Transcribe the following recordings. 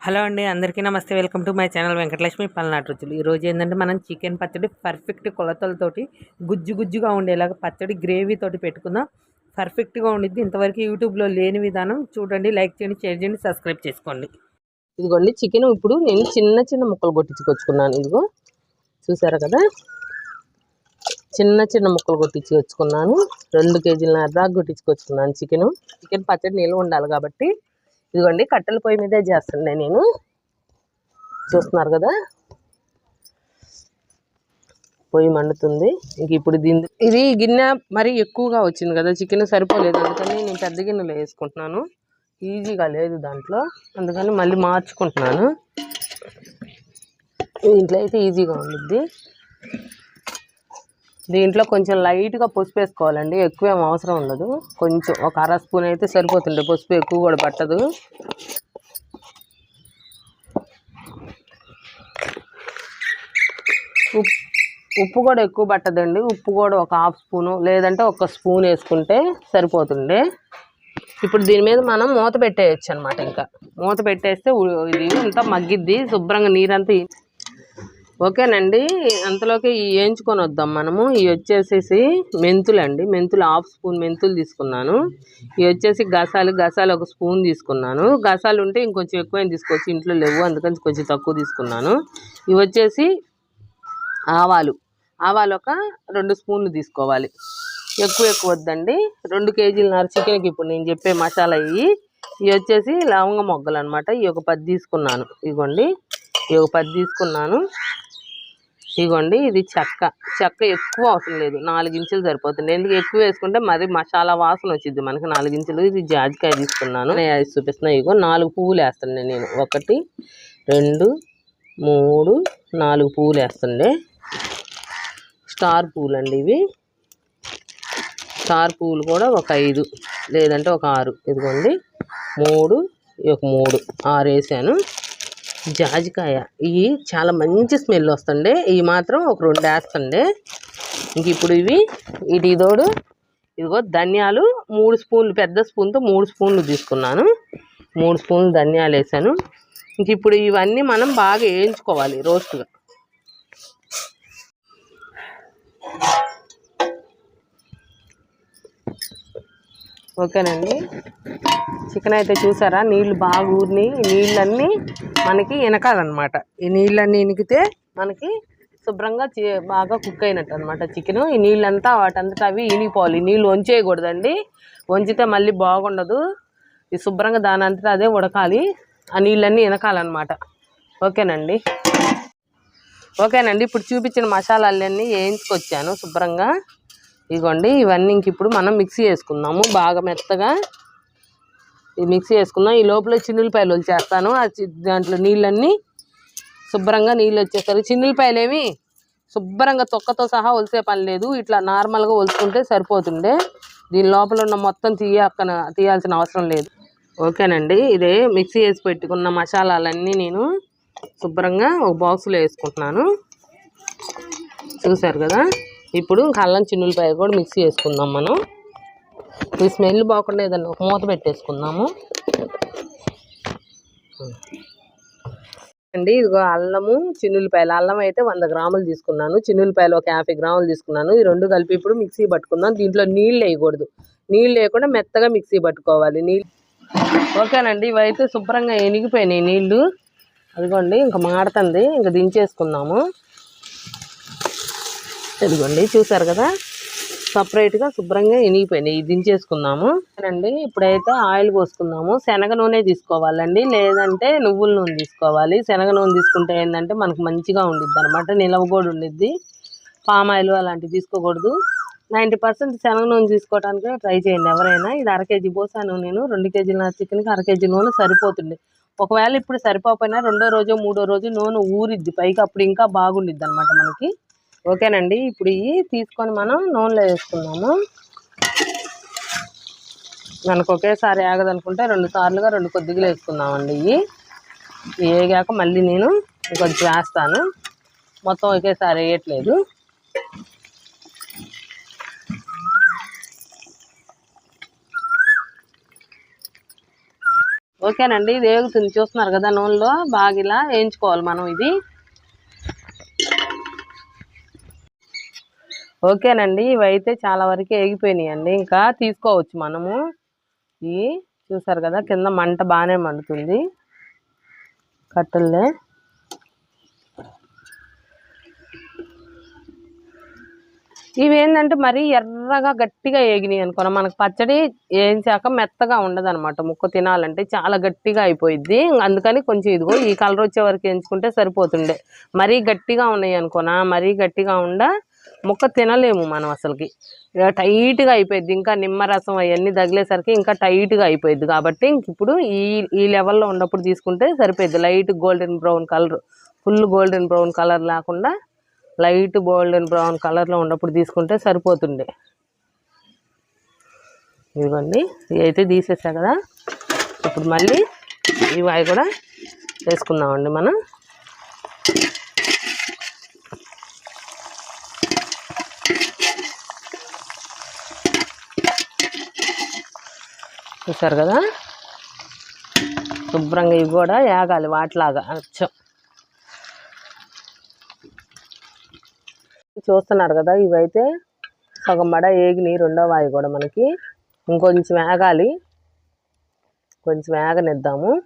Hello అండి అందరికీ నమస్తే. Welcome to my channel Venkatalakshmi Palnati రుచులు. ఈరోజు ఏంటంటే మనం చికెన్ పచ్చడి పర్ఫెక్ట్ కొలతలతోటి గుజ్జు గుజ్జుగా ఉండేలాగా పచ్చడి గ్రేవీతోటి పెట్టుకుందాం. పర్ఫెక్ట్గా ఉండిద్ది. ఇంతవరకు యూట్యూబ్లో లేని విధానం చూడండి లైక్ చేయండి షేర్ చేయండి సబ్స్క్రైబ్ చేసుకోండి. ఇదిగోండి చికెన్ ఇప్పుడు నేను చిన్న చిన్న ముక్కలు కొట్టించుకొచ్చుకున్నాను. ఇదిగో చూసారా కదా? చిన్న చిన్న ముక్కలు కొట్టించుకొచ్చుకున్నాను. రెండు కేజీల దాకా కొట్టించుకొచ్చుకున్నాను చికెన్ చికెన్ పచ్చడి నిల్వ ఉండాలి కాబట్టి ఇదిగోండి కట్టెల పొయ్యి మీదే చేస్తుండే నేను. చూస్తున్నారు కదా? పొయ్యి మండుతుంది. ఇంక ఇప్పుడు దీని ఇది గిన్నె మరీ ఎక్కువగా వచ్చింది కదా చికెన్ సరిపోలేదు. అందుకని నేను పెద్ద గిన్నెలో వేసుకుంటున్నాను. ఈజీగా లేదు దాంట్లో. అందుకని మళ్ళీ మార్చుకుంటున్నాను. దీంట్లో అయితే ఈజీగా ఉండిద్ది. దీంట్లో కొంచెం లైట్గా పసుపు వేసుకోవాలండి ఎక్కువ ఏం అవసరం ఉండదు. కొంచెం ఒక అర స్పూన్ అయితే సరిపోతుండే పసుపు ఎక్కువ కూడా పట్టదు. ఉప్పు ఉప్పు కూడా ఎక్కువ పట్టదండి. ఉప్పు కూడా ఒక హాఫ్ స్పూను లేదంటే ఒక స్పూన్ వేసుకుంటే సరిపోతుండే ఇప్పుడు దీని మీద మనం మూత పెట్టేయచ్చు అనమాట ఇంకా. మూత పెట్టేస్తే ఇది అంతా మగ్గిద్ది. శుభ్రంగా నీరంతా ఓకేనండి. అంతలోకి ఈ వేయించుకొని వద్దాం మనము. ఇవి వచ్చేసేసి మెంతులు అండి మెంతులు హాఫ్ స్పూన్ మెంతులు తీసుకున్నాను. ఇవి వచ్చేసి గసాలు గసాలు ఒక స్పూన్ తీసుకున్నాను. గసాలు ఉంటే ఇంకొంచెం ఎక్కువైనా తీసుకోవచ్చు. ఇంట్లో లేవు అందుకని కొంచెం తక్కువ తీసుకున్నాను. ఇవి వచ్చేసి ఆవాలు. ఆవాలు ఒక రెండు స్పూన్లు తీసుకోవాలి. ఎక్కువ ఎక్కువ వద్దండి. రెండు కేజీలన్నర చికెన్కి ఇప్పుడు నేను చెప్పే మసాలా ఇవి. ఇవి వచ్చేసి లవంగ మొగ్గలు అనమాట ఇవి ఒక పది తీసుకున్నాను. ఇదిగోండి. ఇవి ఒక పది తీసుకున్నాను. ఇదిగోండి ఇది చెక్క. చెక్క ఎక్కువ అవసరం లేదు. నాలుగు ఇంచులు సరిపోతుంది. ఎందుకు ఎక్కువ వేసుకుంటే మరి మసాలా వాసన వచ్చింది మనకి. నాలుగు ఇంచులు ఇది జాజికాయ తీసుకున్నాను. నేను అది చూపిస్తున్నా. ఇగో నాలుగు పువ్వులు వేస్తుండే నేను. ఒకటి రెండు మూడు నాలుగు పువ్వులు వేస్తుండే స్టార్ పువ్వులు అండి ఇవి. స్టార్ పువ్వులు కూడా ఒక ఐదు లేదంటే ఒక ఆరు. ఇదిగోండి. మూడు ఈ ఒక మూడు. ఆరు వేసాను జాజికాయ. ఇవి చాలా మంచి స్మెల్ వస్తుండే. ఇవి మాత్రం ఒక రెండు వేస్తుండే. ఇంక ఇప్పుడు ఇవి ఇటు ఇదోడు ఇదిగో ధనియాలు మూడు స్పూన్లు పెద్ద స్పూన్తో మూడు స్పూన్లు తీసుకున్నాను. మూడు స్పూన్లు ధనియాలు వేసాను. ఇంక ఇప్పుడు ఇవన్నీ మనం బాగా వేయించుకోవాలి రోస్ట్గా. ఓకేనండి. చికెన్ అయితే చూసారా? నీళ్ళు బాగా ఊరిని నీళ్ళన్నీ మనకి వెనకాలన్నమాట. ఈ నీళ్ళన్నీ ఇనికితే మనకి శుభ్రంగా బాగా కుక్ అయినట్టు అనమాట చికెన్. ఈ నీళ్ళంతా వాటంతటా అవి ఇనిపోవాలి నీళ్ళు వంచేయకూడదండి. వంచితే మళ్ళీ బాగుండదు. ఈ శుభ్రంగా దాని అంతటా అదే ఉడకాలి. ఆ నీళ్ళన్నీ వెనకాలన్నమాట. ఓకేనండి. ఓకేనండి. ఇప్పుడు చూపించిన మసాలాలన్నీ వేయించుకొచ్చాను శుభ్రంగా. ఇదిగోండి ఇవన్నీ ఇంక ఇప్పుడు మనం మిక్సీ వేసుకుందాము. బాగా మెత్తగా ఇది మిక్సీ వేసుకుందాం. ఈ లోపల చిన్నులపాయలు వచ్చేస్తాను దాంట్లో నీళ్ళన్నీ శుభ్రంగా నీళ్ళు వచ్చేస్తారు చిన్నులపాయలు ఏమి శుభ్రంగా తొక్కతో సహా ఒలిసే పని లేదు. ఇట్లా నార్మల్గా ఒలుచుకుంటే సరిపోతుండే. దీని లోపల ఉన్న మొత్తం తీయక్కన తీయాల్సిన అవసరం లేదు. ఓకేనండి. ఇదే మిక్సీ వేసి పెట్టుకున్న మసాలాలన్నీ నేను శుభ్రంగా ఒక బాక్స్లో వేసుకుంటున్నాను. చూసారు కదా? ఇప్పుడు ఇంకా అల్లం చిన్నులపాయ కూడా మిక్సీ వేసుకుందాం మనం. ఈ స్మెల్ బాగుండా ఏదన్నా ఒక మూత పెట్టేసుకుందాము. అండి ఇదిగో అల్లము చిన్నులపాయలు. అల్లం అయితే వంద గ్రాములు తీసుకున్నాను. చిన్నులపాయలు ఒక యాభై గ్రాములు తీసుకున్నాను. ఈ రెండు కలిపి ఇప్పుడు మిక్సీ పట్టుకుందాం. దీంట్లో నీళ్ళు వేయకూడదు. నీళ్ళు వేయకుండా మెత్తగా మిక్సీ పట్టుకోవాలి. నీళ్ళు ఓకేనండి ఇవైతే శుభ్రంగా ఎనిగిపోయినాయి నీళ్ళు. అదిగోండి ఇంకా మాడుతుంది. ఇంకా దించేసుకుందాము. ఇదిగోండి చూసారు కదా? సపరేట్గా శుభ్రంగా ఇనిగిపోయినాయి ఇది దించేసుకుందాము. అండి ఇప్పుడైతే ఆయిల్ పోసుకుందాము. శనగ నూనె తీసుకోవాలండి. లేదంటే నువ్వుల నూనె తీసుకోవాలి. శనగ నూనె తీసుకుంటే ఏంటంటే మనకు మంచిగా ఉండిద్ది అనమాట నిలవ కూడా ఉండిద్ది. పామ్ ఆయిల్ అలాంటివి తీసుకోకూడదు. నైంటీ పర్సెంట్ శనగ నూనె తీసుకోవడానికి ట్రై చేయండి ఎవరైనా. ఇది అర కేజీ పోసాను నేను రెండు కేజీల చికెన్కి అర కేజీ నూనె సరిపోతుంది. ఒకవేళ ఇప్పుడు సరిపోకపోయినా రెండో రోజు మూడో రోజు నూనె ఊరిద్ది. పైకి అప్పుడు ఇంకా బాగుండిద్ది అనమాట మనకి. ఓకేనండి ఇప్పుడు ఇవి తీసుకొని మనం నూనెలో వేసుకున్నాము మనకు ఒకేసారి ఆగదనుకుంటే రెండు సార్లుగా రెండు కొద్దిగా వేసుకున్నామండి ఇవి. ఇవి వేగాక మళ్ళీ నేను ఇంకొంచెం వేస్తాను. మొత్తం ఒకేసారి వేయట్లేదు. ఓకేనండి ఇది వేగుతుంది. చూస్తున్నారు కదా నూనెలో బాగా ఇలా వేయించుకోవాలి మనం ఇది. ఓకేనండి. ఇవైతే చాలా వరకు ఏగిపోయినాయి అండి ఇంకా తీసుకోవచ్చు మనము. ఇవి చూసారు కదా కింద మంట బాగానే మండుతుంది. కట్టెలే ఇవేంటంటే మరీ ఎర్రగా గట్టిగా ఏగినాయి అనుకోను మనకు పచ్చడి వేయించాక మెత్తగా ఉండదు అనమాట ముక్క తినాలంటే చాలా గట్టిగా అయిపోయిద్ది. అందుకని కొంచెం ఇదిగో ఈ కలర్ వచ్చే వరకు వేయించుకుంటే సరిపోతుండే. మరీ గట్టిగా ఉన్నాయి అనుకోనా? మరీ గట్టిగా ఉండ మొక్క తినలేము మనం అసలుకి. ఇక టైట్గా అయిపోయింది ఇంకా నిమ్మరసం అవన్నీ తగిలేసరికి ఇంకా టైట్గా అయిపోయింది కాబట్టి ఇంక ఇప్పుడు ఈ ఈ లెవెల్లో ఉన్నప్పుడు తీసుకుంటే సరిపోయింది light golden brown colour full golden brown colour లేకుండా లైట్ గోల్డెన్ బ్రౌన్ కలర్లో ఉన్నప్పుడు తీసుకుంటే సరిపోతుండే. ఇదిగోండి ఇవి అయితే తీసేసా కదా. ఇప్పుడు మళ్ళీ ఇవి అవి కూడా వేసుకుందామండి మనం. చూసారు కదా? శుభ్రంగా ఇవి కూడా ఏగాలి వాటిలాగా అచ్చం. చూస్తున్నారు కదా ఇవైతే సగం మడ ఏగిని రెండో వాయి కూడా మనకి. ఇంకొంచెం ఏగాలి కొంచెం ఏగనిద్దాము.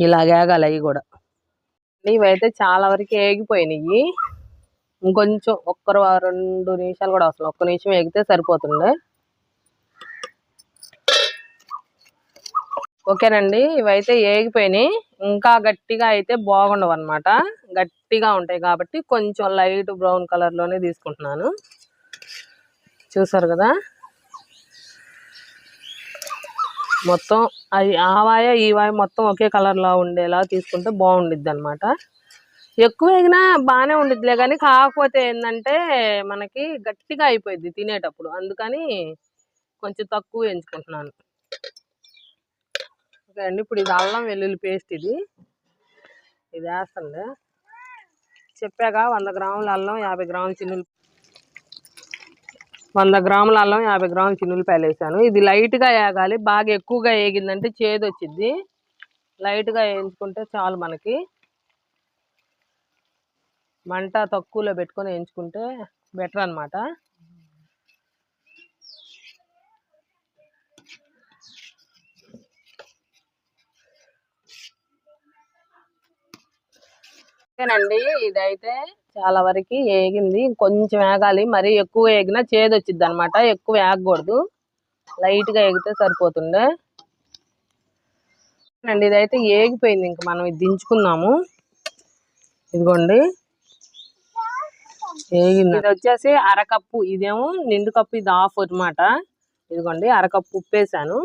ఇలా ఏగాలి అవి కూడా. ఇవైతే చాలా వరకు ఏగిపోయినాయి. ఇంకొంచెం ఒక్కరు రెండు నిమిషాలు కూడా అవసరం ఒక్క నిమిషం ఏగితే సరిపోతుండే. ఓకేనండి ఇవైతే ఏగిపోయినాయి. ఇంకా గట్టిగా అయితే బాగుండవు అనమాట గట్టిగా ఉంటాయి కాబట్టి కొంచెం లైట్ బ్రౌన్ కలర్లోనే తీసుకుంటున్నాను. చూసారు కదా? మొత్తం అది ఆ వాయ ఈ వాయ మొత్తం ఒకే కలర్లో ఉండేలా తీసుకుంటే బాగుండిద్ది అనమాట ఎక్కువ వేగినా బాగానే ఉండిద్దిలే కానీ కాకపోతే ఏంటంటే మనకి గట్టిగా అయిపోయింది తినేటప్పుడు. అందుకని కొంచెం తక్కువ ఎంచుకుంటున్నాను అండి ఇప్పుడు ఇది అల్లం వెల్లుల్లి పేస్ట్ ఇది. ఇది వేస్తుంది. చెప్పాక వంద గ్రాముల అల్లం యాభై గ్రాముల చిన్నులు వంద గ్రాముల అల్లం యాభై గ్రాముల చిన్నులపాయలు వేసాను. ఇది లైట్గా వేగాలి బాగా ఎక్కువగా వేగిందంటే చేదు వచ్చింది లైట్గా వేయించుకుంటే చాలు మనకి. మంట తక్కువలో పెట్టుకొని వేయించుకుంటే బెటర్ అన్నమాట. ఓకేనండి ఇదైతే చాలా వరకు ఏగింది. కొంచెం వేగాలి మరీ ఎక్కువ ఏగినా చేదు వచ్చింది అనమాట ఎక్కువ వేగకూడదు లైట్గా వేగితే సరిపోతుండే. అండి ఇదైతే ఏగిపోయింది. ఇంక మనం ఇది దించుకున్నాము ఇదిగోండి. ఏగింది. ఇది వచ్చేసి అరకప్పు. ఇదేమో నిండు కప్పు. ఇది ఆఫ్ అన్నమాట. ఇదిగోండి. అరకప్పు ఉప్పేసాను.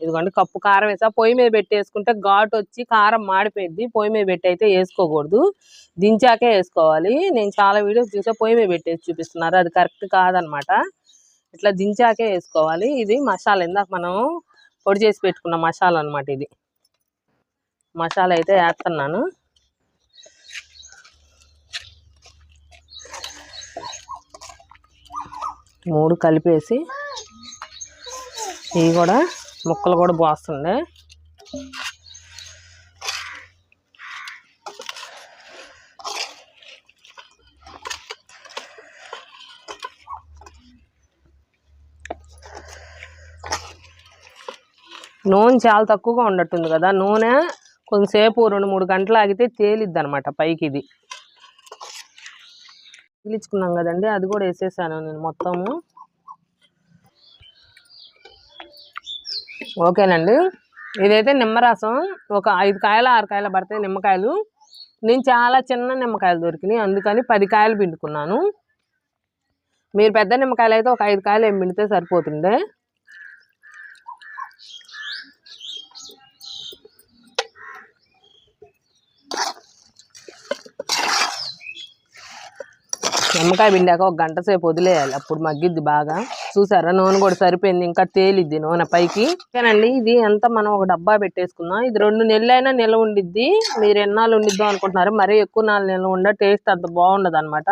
ఇదిగోండి కప్పు కారం వేసా. పొయ్యి మీద పెట్టేసుకుంటే ఘాట్ ఘాటు వచ్చి కారం మాడిపోయింది పొయ్యి మీద పెట్టి అయితే వేసుకోకూడదు. దించాకే వేసుకోవాలి. నేను చాలా వీడియోస్ చూసా పొయ్యి మీద పెట్టేసి చూపిస్తున్నారు. అది కరెక్ట్ కాదనమాట. ఇట్లా దించాకే వేసుకోవాలి. ఇది మసాలా. ఇందాక మనం పొడి చేసి పెట్టుకున్న మసాలా అన్నమాట ఇది. మసాలా అయితే వేస్తున్నాను. మూడు కలిపేసి ఇవి కూడా ముక్కలు కూడా పోస్తుండే. నూనె చాలా తక్కువగా ఉండట్టుంది కదా నూనె కొంతసేపు రెండు మూడు గంటలు ఆగితే తేలిద్ది అనమాట పైకి ఇది పీల్చుకున్నాం కదండి అది కూడా వేసేసాను నేను మొత్తము. ఓకేనండి. ఇదైతే నిమ్మరసం. ఒక ఐదు కాయలు ఆరు కాయలు పడతాయి నిమ్మకాయలు. నేను చాలా చిన్న నిమ్మకాయలు దొరికినాయి. అందుకని పది కాయలు పిండుకున్నాను. మీరు పెద్ద నిమ్మకాయలు అయితే ఒక ఐదు కాయలు ఏం పిండితే సరిపోతుండే. నిమ్మకాయ పిండాక ఒక గంట సేపు వదిలేయాలి. అప్పుడు మగ్గిద్ది బాగా. చూసారా? నూనె కూడా సరిపోయింది. ఇంకా తేలిద్ది నూనె పైకి. ఓకేనండి ఇది అంతా మనం ఒక డబ్బా పెట్టేసుకుందాం. ఇది రెండు నెలలైనా నిల్వ ఉండిద్ది. మీరు ఎన్నాళ్ళు ఉండిద్దాం అనుకుంటున్నారు. మరీ ఎక్కువ నాలుగు నెలలు ఉండ టేస్ట్ అంత బాగుండదు అనమాట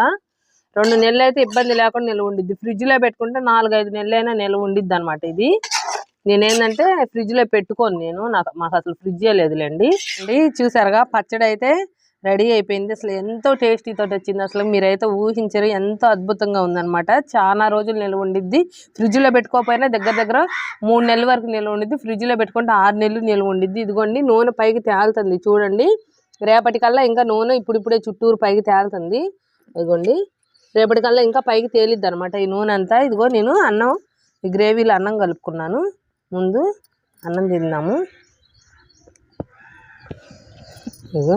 రెండు నెలలు అయితే ఇబ్బంది లేకుండా నిల్వ ఉండిద్ది. ఫ్రిడ్జ్లో పెట్టుకుంటే నాలుగు ఐదు నెలలైనా నిల్వ ఉండిద్ది అనమాట ఇది. నేనేంటంటే ఫ్రిడ్జ్లో పెట్టుకోను నేను. నాకు మాకు అసలు ఫ్రిడ్జే లేదులేండి. అండి చూసారుగా? పచ్చడి అయితే రెడీ అయిపోయింది. అసలు ఎంతో టేస్టీతో వచ్చింది. అసలు మీరైతే ఊహించరు ఎంతో అద్భుతంగా ఉందనమాట చాలా రోజులు నిల్వ ఉండిద్ది. ఫ్రిడ్జ్లో పెట్టుకోకపోయినా దగ్గర దగ్గర మూడు నెలల వరకు నిల్వ ఉండిద్ది. ఫ్రిడ్జ్లో పెట్టుకుంటే ఆరు నెలలు నిల్వ ఉండిద్ది. ఇదిగోండి నూనె పైకి తేలుతుంది. చూడండి రేపటికల్లా ఇంకా నూనె ఇప్పుడిప్పుడే చుట్టూరు పైకి తేలుతుంది. ఇదిగోండి రేపటికల్లా ఇంకా పైకి తేలిద్ది అనమాట ఈ నూనె అంతా. ఇదిగో నేను అన్నం ఈ గ్రేవీలో అన్నం కలుపుకున్నాను. ముందు అన్నం తిందాము. ఇదిగో.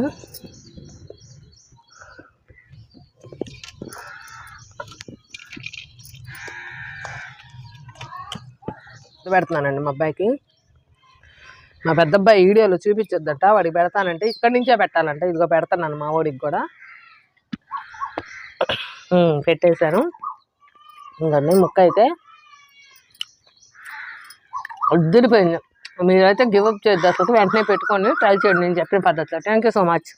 పెడుతున్నానండి మా అబ్బాయికి. మా పెద్ద అబ్బాయి వీడియోలో చూపించొద్దట వాడికి పెడతానంటే ఇక్కడి నుంచే పెట్టాలంటే. ఇదిగో పెడతాను మా వాడికి కూడా. పెట్టేశాను. ఇంకండి ముక్క అయితే వద్దిరిపోయింది మీరైతే గివప్ అప్ చేయొద్దు అసలు వెంటనే పెట్టుకొని ట్రై చేయండి. నేను చెప్పిన పద్ధతిలో. Thank you so much